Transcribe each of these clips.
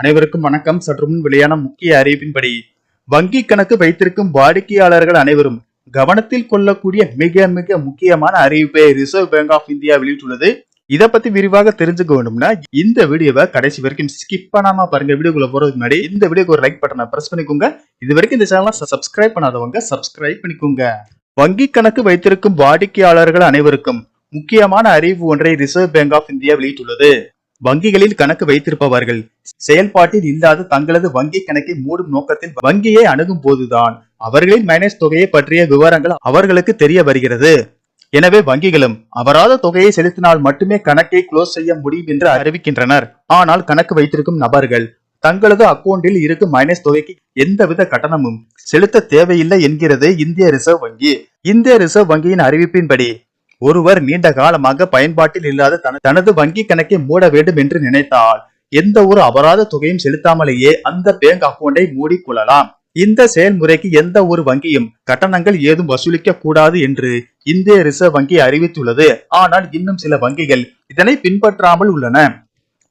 அனைவருக்கும் வணக்கம். சற்று முன் வெளியான முக்கிய அறிவிப்பின்படி வங்கி கணக்கு வைத்திருக்கும் வாடிக்கையாளர்கள் அனைவரும் கவனத்தில் கொள்ளக்கூடிய மிக மிக முக்கியமான அறிவிப்பை ரிசர்வ் பேங்க் ஆஃப் இந்தியா வெளியிட்டுள்ளது. இதை பத்தி விரிவாக தெரிஞ்சுக்க வேண்டும்னா இந்த வீடியோவை கடைசி வரைக்கும் ஸ்கிப் பண்ணாம பாருங்க. வீடியோக்குள்ள போறதுக்கு முன்னாடி இந்த வீடியோக்கு ஒரு லைக் பட்டனை பிரஸ் பண்ணிக்கோங்க. இது வரைக்கும் இந்த சேனலை சப்ஸ்கிரைப் பண்ணாதவங்க சப்ஸ்கிரைப் பண்ணிக்கோங்க. வங்கி கணக்கு வைத்திருக்கும் வாடிக்கையாளர்கள் அனைவருக்கும் முக்கியமான அறிவு ஒன்றை ரிசர்வ் பேங்க் ஆஃப் இந்தியா வெளியிட்டுள்ளது. வங்கிகளில் கணக்கு வைத்திருப்பவர்கள் செயல்பாட்டில் இல்லாத தங்களது வங்கி கணக்கை மூடும் நோக்கத்தில் வங்கியை அணுகும் போதுதான். அவர்களின் மைனஸ் தொகையை பற்றிய விவரங்கள் அவர்களுக்கு தெரிய வருகிறது. எனவே வங்கிகளும் அபராத தொகையை செலுத்தினால் மட்டுமே கணக்கை க்ளோஸ் செய்ய முடியும் என்று அறிவிக்கின்றனர். ஆனால் கணக்கு வைத்திருக்கும் நபர்கள் தங்களது அக்கவுண்டில் இருக்கும் மைனஸ் தொகைக்கு எந்தவித கட்டணமும் செலுத்த தேவையில்லை என்கிறது இந்திய ரிசர்வ் வங்கி. இந்திய ரிசர்வ் வங்கியின் அறிவிப்பின்படி ஒருவர் நீண்ட காலமாக பயன்பாட்டில் இல்லாத தனது வங்கி கணக்கை மூட வேண்டும் என்று நினைத்தால் எந்த ஒரு அபராத தொகையும் செலுத்தாமலேயே அந்த பேங்க் அக்கவுண்டை மூடிக்கொள்ளலாம். இந்த செயல்முறைக்கு எந்த ஒரு வங்கியும் கட்டணங்கள் ஏதும் வசூலிக்க கூடாது என்று இந்திய ரிசர்வ் வங்கி அறிவித்துள்ளது. ஆனால் இன்னும் சில வங்கிகள் இதனை பின்பற்றாமல் உள்ளன.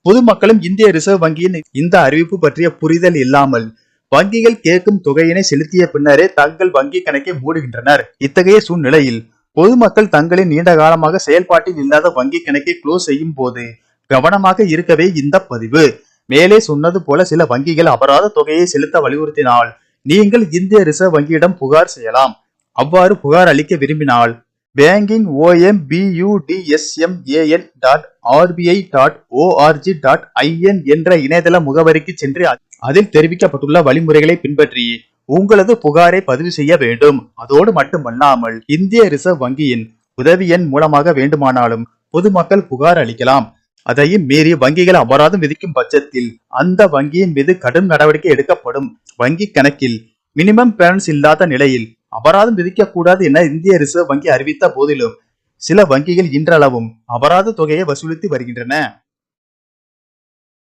பொதுமக்களும் இந்திய ரிசர்வ் வங்கியின் இந்த அறிவிப்பு பற்றிய புரிதல் இல்லாமல் வங்கிகள் கேட்கும் தொகையினை செலுத்திய பின்னரே தங்கள் வங்கி கணக்கை மூடுகின்றனர். இத்தகைய சூழ்நிலையில் பொதுமக்கள் தங்களின் நீண்ட காலமாக செயல்பாட்டில் இல்லாத வங்கி கணக்கை க்ளோஸ் செய்யும் போது கவனமாக இருக்கவே இந்த பதிவு. மேலே சொன்னது போல சில வங்கிகள் அபராத தொகையை செலுத்த வலியுறுத்தினால் நீங்கள் இந்திய ரிசர்வ் வங்கியிடம் புகார் செய்யலாம். அவ்வாறு புகார் அளிக்க விரும்பினால் banking ombudsman dot RBI dot ORG dot IN என்ற இணையதள முகவரிக்கு சென்று அதில் தெரிவிக்கப்பட்டுள்ள வழிமுறைகளை பின்பற்றி உங்களது புகாரை பதிவு செய்ய வேண்டும். அதோடு மட்டுமல்லாமல் இந்திய ரிசர்வ் வங்கியின் உதவி எண் மூலமாக வேண்டுமானாலும் பொதுமக்கள் புகார் அளிக்கலாம். அதையும் மீறி வங்கிகள் அபராதம் விதிக்கும் பட்சத்தில் அந்த வங்கியின் மீது கடும் நடவடிக்கை எடுக்கப்படும். வங்கி கணக்கில் மினிமம் பேலன்ஸ் இல்லாத நிலையில் அபராதம் விதிக்கக்கூடாது என இந்திய ரிசர்வ் வங்கி அறிவித்த போதிலும் சில வங்கிகள் இன்றளவும் அபராத தொகையை வசூலித்து வருகின்றன.